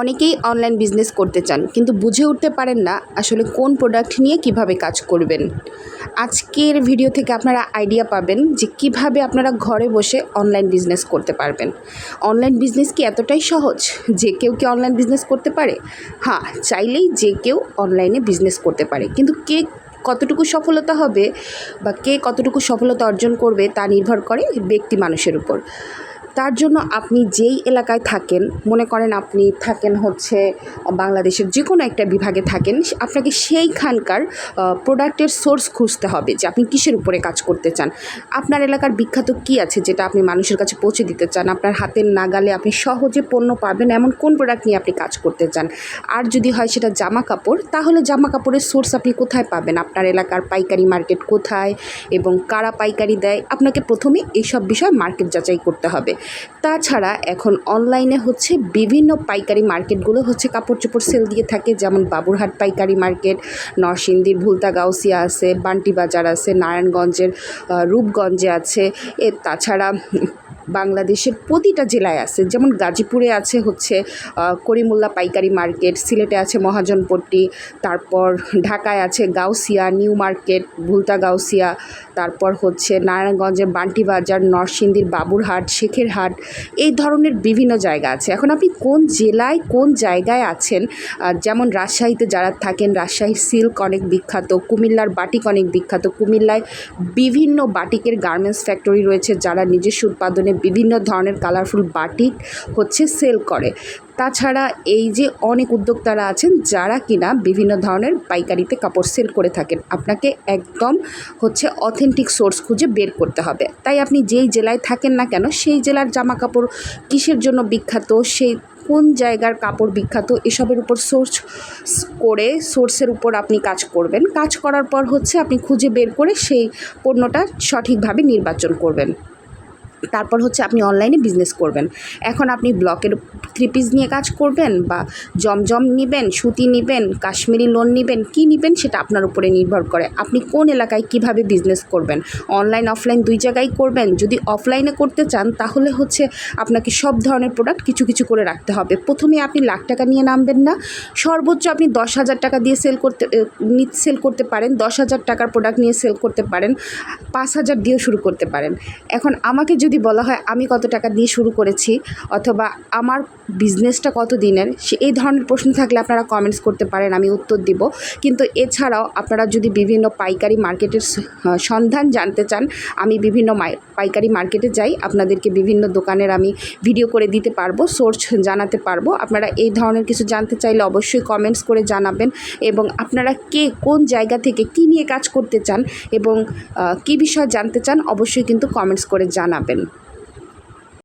অনেকেই online business করতে চান, কিন্তু বুঝে উঠতে পারেন না আসলে কোন প্রোডাক্ট নিয়ে কীভাবে কাজ করবেন। আজকের ভিডিও থেকে আপনারা আইডিয়া পাবেন যে কীভাবে আপনারা ঘরে বসে অনলাইন বিজনেস করতে পারবেন। অনলাইন বিজনেস কি এতটাই সহজ? যে কেউ কি অনলাইন বিজনেস করতে পারে? হ্যাঁ চাইলেই যে কেউ অনলাইনে বিজনেস করতে পারে। কিন্তু কে কতটুকু সফলতা হবে বা কে কতটুকু সফলতা অর্জন করবে তা নির্ভর করে ব্যক্তি মানুষের উপর। তার জন্য আপনি যেই এলাকায় থাকেন, মনে করেন আপনি থাকেন হচ্ছে বাংলাদেশের যে কোনো একটা বিভাগে থাকেন, আপনাকে সেইখানকার প্রোডাক্টের সোর্স খুঁজতে হবে যে আপনি কিসের উপরে কাজ করতে চান। আপনার এলাকার বিখ্যাত কী আছে যেটা আপনি মানুষের কাছে পৌঁছে দিতে চান? আপনার হাতের নাগালে আপনি সহজে পণ্য পাবেন এমন কোন প্রোডাক্ট নিয়ে আপনি কাজ করতে চান? আর যদি হয় সেটা জামা কাপড়, তাহলে জামা কাপড়ের সোর্স আপনি কোথায় পাবেন? আপনার এলাকার পাইকারি মার্কেট কোথায় এবং কারা পাইকারি দেয়? আপনাকে প্রথমে এইসব বিষয় মার্কেট যাচাই করতে হবে। তাছাড়া এখন অনলাইনে হচ্ছে বিভিন্ন পাইকারি মার্কেটগুলো হচ্ছে কাপড় চোপড় সেল দিয়ে থাকে, যেমন বাবুরহাট পাইকারি মার্কেট নরসিংদীর ভুলতা গাউসিয়া আছে, বান্টি বাজার আছে, নারায়ণগঞ্জের রূপগঞ্জে আছে। এ তাছাড়া বাংলাদেশের প্রতিটা জেলায় আছে। যেমন গাজীপুরে আছে হচ্ছে করিমুল্লা পাইকারি মার্কেট, সিলেটে আছে মহাজনপট্টি, তারপর ঢাকায় আছে গাউসিয়া, নিউ মার্কেট, ভুলতা গাউসিয়া, তারপর হচ্ছে নারায়ণগঞ্জের বান্টি বাজার, নরসিংদীর বাবুরহাট, শেখেরহাট, এই ধরনের বিভিন্ন জায়গা আছে। এখন আপনি কোন জেলায়, কোন জায়গায় আছেন? যেমন রাজশাহীতে যারা থাকেন, রাজশাহীর সিল্ক অনেক বিখ্যাত, কুমিল্লার বাটিক অনেক বিখ্যাত, কুমিল্লায় বিভিন্ন বাটিকের গার্মেন্টস ফ্যাক্টরি রয়েছে, যারা নিজস্ব উৎপাদনে বিভিন্ন ধরনের কালারফুল বাটিক হচ্ছে সেল করে। তাছাড়া এই যে অনেক উদ্যোক্তারা আছেন, যারা কিনা বিভিন্ন ধরনের পাইকারিতে কাপড় সেল করে থাকেন, আপনাকে একদম হচ্ছে অথেন্টিক সোর্স খুঁজে বের করতে হবে। তাই আপনি যেই জেলায় থাকেন না কেন, সেই জেলার জামা কাপড় কিসের জন্য বিখ্যাত, সেই কোন জায়গার কাপড় বিখ্যাত, এসবের উপর সোর্স করে সোর্সের উপর আপনি কাজ করবেন। কাজ করার পর হচ্ছে আপনি খুঁজে বের করে সেই পণ্যটা সঠিকভাবে নির্বাচন করবেন। তারপর হচ্ছে আপনি অনলাইনে বিজনেস করবেন। এখন আপনি ব্লকের থ্রি পিস নিয়ে কাজ করবেন বা জমজম নেবেন, সুতি নেবেন, কাশ্মীরি লোন নেবেন, কি নেবেন সেটা আপনার উপরে নির্ভর করে। আপনি কোন এলাকায় কীভাবে বিজনেস করবেন? অনলাইন অফলাইন দুই জায়গায় করবেন। যদি অফলাইনে করতে চান, তাহলে হচ্ছে আপনাকে সব ধরনের প্রোডাক্ট কিছু কিছু করে রাখতে হবে। প্রথমে আপনি লাখ টাকা নিয়ে নামবেন না। সর্বোচ্চ আপনি দশ হাজার টাকা দিয়ে সেল করতে সেল করতে পারেন। দশ হাজার টাকার প্রোডাক্ট নিয়ে সেল করতে পারেন। পাঁচ হাজার দিয়েও শুরু করতে পারেন। এখন আমাকে যদি বলা হয় আমি কত টাকা দিয়ে শুরু করেছি অথবা আমার বিজনেসটা কত দিনের, সে এই ধরনের প্রশ্ন থাকলে আপনারা কমেন্টস করতে পারেন, আমি উত্তর দিব। কিন্তু এছাড়াও আপনারা যদি বিভিন্ন পাইকারি মার্কেটের সন্ধান জানতে চান, আমি বিভিন্ন পাইকারি মার্কেটে যাই, আপনাদেরকে বিভিন্ন দোকানের আমি ভিডিও করে দিতে পারব সোর্স জানাতে পারব। আপনারা এই ধরনের কিছু জানতে চাইলে অবশ্যই কমেন্টস করে জানাবেন এবং আপনারা কে কোন জায়গা থেকে কী নিয়ে কাজ করতে চান এবং কী বিষয় জানতে চান, অবশ্যই কিন্তু কমেন্টস করে জানাবেন।